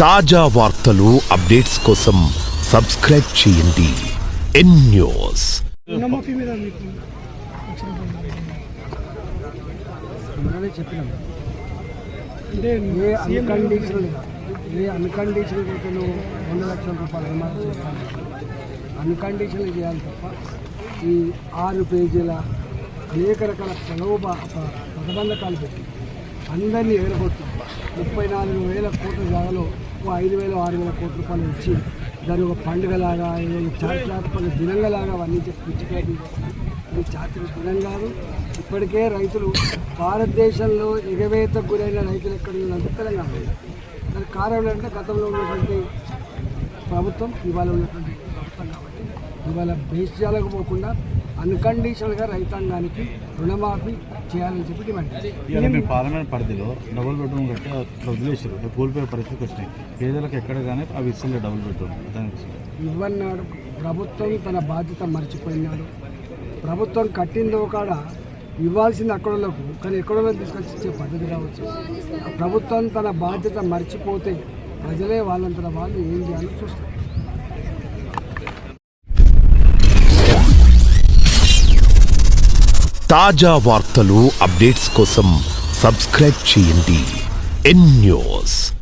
తాజా వార్తలు అప్డేట్స్ కోసం సబ్స్క్రైబ్ చేయండి. N news. అంటే ఏ అన్కండిషనల్ ఏ అన్కండిషనల్ అయితే నువ్వు రెండు లక్షల రూపాయలు ఏమాత్రం చేస్తాను అన్కండిషనల్ చేయాలి తప్ప ఈ ఆరు పేజీల అనేక రకాల ప్రలోభ ప్రతిబంధకాలు పెట్టి అందరినీ ఎగరగొట్టు ముప్పై నాలుగు వేల కోట్ల జాగాలో ఐదు వేల ఆరు వేల కోట్ల రూపాయలు ఇచ్చి దాని ఒక పండుగలాగా ఏదో చారిత్రాత్మక దినంగలాగా అవన్నీ చెప్పి పిచ్చిపోయి ఇది చారిత్రక దినం కాదు. ఇప్పటికే రైతులు భారతదేశంలో ఎగవేతకు గురైన రైతులు ఎక్కడ ఉన్నంటే తెలంగాణ. దానికి కారణం ఏంటంటే గతంలో ఉన్నటువంటి ప్రభుత్వం ఇవాళ ఉన్నటువంటి ప్రభుత్వం కాబట్టి ఇవాళ బేస్యాలకు పోకుండా అన్కండిషనల్గా రైతాంగానికి రుణమాఫీ చేయాలని చెప్పి డిమాండ్. ఇవాళ పార్లమెంట్ పరిధిలో డబుల్ బెడ్రూమ్ కట్టి అట్లా వదిలేసారు కోల్పోయే పరిస్థితికి వచ్చినాయి. పేదలకు ఎక్కడ కానీ అవి ఇస్తలే డబుల్ బెడ్రూమ్. దానికి ఇవ్వన్నాడు. ప్రభుత్వం తన బాధ్యత మర్చిపోయినాడు. ప్రభుత్వం కట్టిందో కాడ ఇవ్వాల్సింది అక్కడలకు కానీ ఎక్కడో తీసుకొచ్చి ఇచ్చే పద్ధతి రావచ్చు ప్రభుత్వం తన బాధ్యత మర్చిపోతే ప్రజలే వాళ్ళంతట వాళ్ళు ఏం చేయాలో చూస్తారు. తాజా వార్తలు అప్డేట్స్ కోసం సబ్స్క్రైబ్ చేయండి. N news